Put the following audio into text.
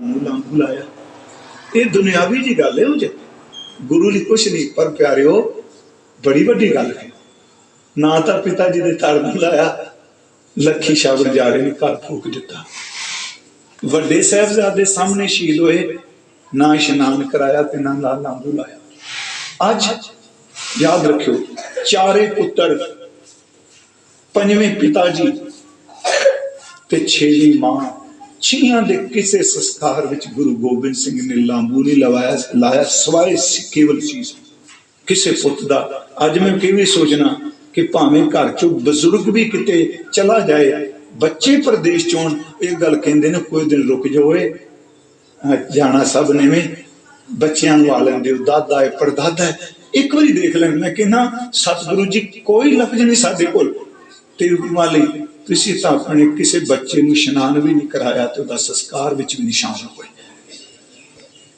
ਨੂੰ ਲਾਂਬੂ ਲਾਇਆ ਇਹ ਦੁਨਿਆਵੀ ਜੀ ਗੱਲ ਹੈ ਉਹ ਜੇ ਗੁਰੂ ਲਈ ਕੁਛ ਨਹੀਂ, ਪਰ ਪਿਆਰਿਓ, ਬੜੀ ਵੱਡੀ ਗੱਲ ਹੈ। ਨਾ ਤਾਂ ਪਿਤਾ ਜੀ ਦੇ ਤਰ ਨੂੰ ਲਾਇਆ, ਲੱਖੀ ਸ਼ਾਬਰ ਜਾੜੇ ਨੇ ਘਰ ਫੂਕ ਦਿੱਤਾ। ਵੱਡੇ ਸਾਹਿਬਜ਼ਾਦੇ ਸਾਹਮਣੇ ਸ਼ਹੀਦ ਹੋਏ, ਨਾ ਇਸ਼ਨਾਨ ਕਰਾਇਆ ਤੇ ਨਾ ਲਾਲ ਲਾਂਬੂ ਲਾਇਆ ਅੱਜ ਯਾਦ ਰੱਖਿਓ, ਚਾਰੇ ਪੁੱਤਰ, ਪੰਜਵੇਂ ਪਿਤਾ ਜੀ ਤੇ ਛੇਵੀਂ ਮਾਂ ਛੀਆਂ ਦੇ ਕਿਸੇ ਸੰਸਕਾਰ ਵਿੱਚ ਗੁਰੂ ਗੋਬਿੰਦ ਸਿੰਘ ਨੇ ਲਾਂਬੂ ਨਹੀਂ ਲਵਾਇਆ, ਲਾਇਆ, ਸਵਾਏ ਕੇਵਲ ਚੀਜ਼ ਕਿਸੇ ਪੁੱਤ ਦਾ। ਅੱਜ ਮੈਂ ਕਿਵੇਂ ਸੋਚਣਾ ਕਿ ਭਾਵੇਂ ਘਰ ਚੋਂ ਬਜ਼ੁਰਗ ਵੀ ਕਿਤੇ ਚਲਾ ਜਾਏ, ਬੱਚੇ ਪ੍ਰਦੇਸ਼ ਚੋਂ ਇਹ ਗੱਲ ਕਹਿੰਦੇ ਨੇ, ਕੋਈ ਦਿਨ ਰੁਕ ਜਾਓਏ ਜਾਣਾ ਸਭ ਨੇ ਬੱਚਿਆਂ ਨੂੰ ਆ ਲੈਂਦੇ ਹੋ, ਦਾਦਾ ਹੈ, ਪੜਦਾਦਾ ਹੈ। ਇੱਕ ਵਾਰੀ ਦੇਖ ਲੈਣ ਮੈਂ ਕਹਿੰਦਾ ਸਤਿਗੁਰੂ ਜੀ ਕੋਈ ਲਫ਼ਜ਼ ਨਹੀਂ ਸਾਡੇ ਕੋਲ। ਤੇ ਮਾਲੀ ਤੁਸੀਂ ਤਾਂ ਆਪਣੇ ਕਿਸੇ ਬੱਚੇ ਨੂੰ ਇਸ਼ਨਾਨ ਵੀ ਨਹੀਂ ਕਰਾਇਆ ਤੇ ਉਹਦਾ ਸੰਸਕਾਰ ਵਿੱਚ ਵੀ ਨਹੀਂ ਸ਼ਾਮਲ ਹੋਏ।